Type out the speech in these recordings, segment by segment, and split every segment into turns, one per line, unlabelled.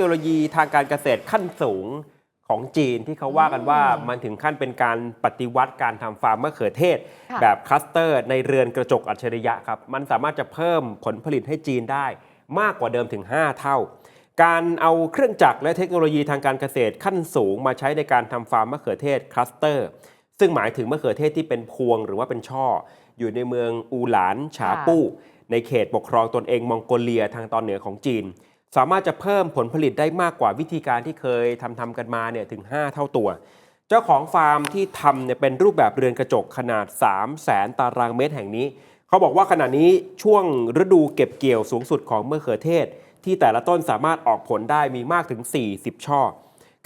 โนโลยีทางการเกษตรขั้นสูงของจีนที่เขาว่ากันว่ามันถึงขั้นเป็นการปฏิวัติการทำฟาร์มมะเขือเทศ
ค่ะ
แบบคลัสเตอร์ ในเรือนกระจกอัจฉริยะครับ มันสามารถจะเพิ่มผลผลิตให้จีนได้ มากกว่าเดิมถึง 5 เท่า การเอาเครื่องจักรและเทคโนโลยีทางการเกษตรขั้นสูงมาใช้ในการทำฟาร์มมะเขือเทศคลัสเตอร์ ซึ่งหมายถึงมะเขือเทศที่เป็นพวงหรือว่าเป็นช่อ อยู่ในเมืองอูหลานฉาปู้ในเขตปกครองตนเองมองโกเลียทางตอนเหนือของจีน สามารถจะเพิ่มผลผลิตได้มากกว่าวิธีการที่เคยทำทำกันมาเนี่ยถึง 5 เท่าตัว เจ้าของฟาร์มที่ทำเนี่ยเป็นรูปแบบเรือนกระจกขนาด 3 0 0แสนตารางเมตรแห่งนี้ เขาบอกว่าขณะนี้ช่วงฤดูเก็บเกี่ยวสูงสุดของมะเขือเทศ ที่แต่ละต้นสามารถออกผลได้มีมากถึง 40 ช่อ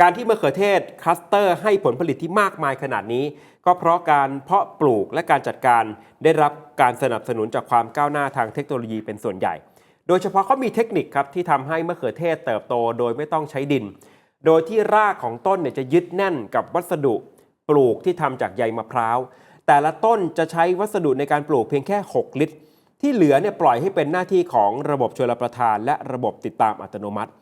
การที่มะเขือเทศคลัสเตอร์ให้ผลผลิตที่มากมายขนาดนี้ ก็เพราะการเพาะปลูกและการจัดการได้รับการสนับสนุนจากความก้าวหน้าทางเทคโนโลยีเป็นส่วนใหญ่ โดยเฉพาะเขามีเทคนิคครับที่ทำให้มะเขือเทศเติบโตโดยไม่ต้องใช้ดิน โดยที่รากของต้นเนี่ยจะยึดแน่นกับวัสดุปลูกที่ทำจากใยมะพร้าว แต่ละต้นจะใช้วัสดุในการปลูกเพียงแค่ 6 ลิตร ที่เหลือเนี่ยปล่อยให้เป็นหน้าที่ของระบบชลประทาน และระบบติดตามอัตโนมัติ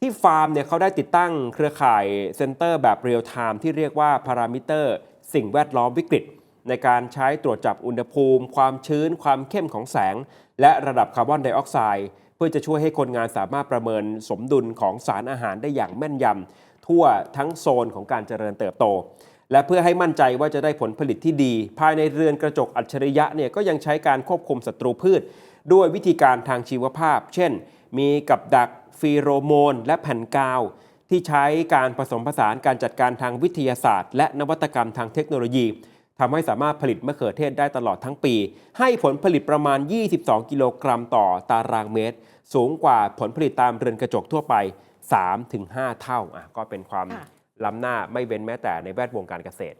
ที่ฟาร์มเนี่ยเขาได้ติดตั้งเครือข่ายเซ็นเตอร์แบบเรียลไทม์ที่เรียกว่าพารามิเตอร์สิ่งแวดล้อมวิกฤต ในการใช้ตรวจจับอุณหภูมิ ความชื้น ความเข้มของแสง และระดับคาร์บอนไดออกไซด์เพื่อจะช่วยให้คนงานสามารถประเมินสมดุลของสารอาหารได้อย่างแม่นยำทั่วทั้งโซนของการเจริญเติบโต และเพื่อให้มั่นใจว่าจะได้ผลผลิตที่ดี ภายในเรือนกระจกอัจฉริยะเนี่ยก็ยังใช้การควบคุมศัตรูพืช ด้วยวิธีการทางชีวภาพ เช่น มีกับดักฟีโรโมน และแผ่นกาว ที่ใช้การผสมผสานการจัดการทางวิทยาศาสตร์ และนวัตกรรมทางเทคโนโลยี ทำให้สามารถผลิตมะเขือเทศได้ตลอดทั้งปี ให้ผลผลิตประมาณ 22 กิโลกรัมต่อตารางเมตร สูงกว่าผลผลิตตามเรือนกระจกทั่วไป 3-5 เท่าอะก็เป็นความ
ค่ะ
ล้ำหน้าไม่เว้นแม้แต่ในแวดวงการเกษตร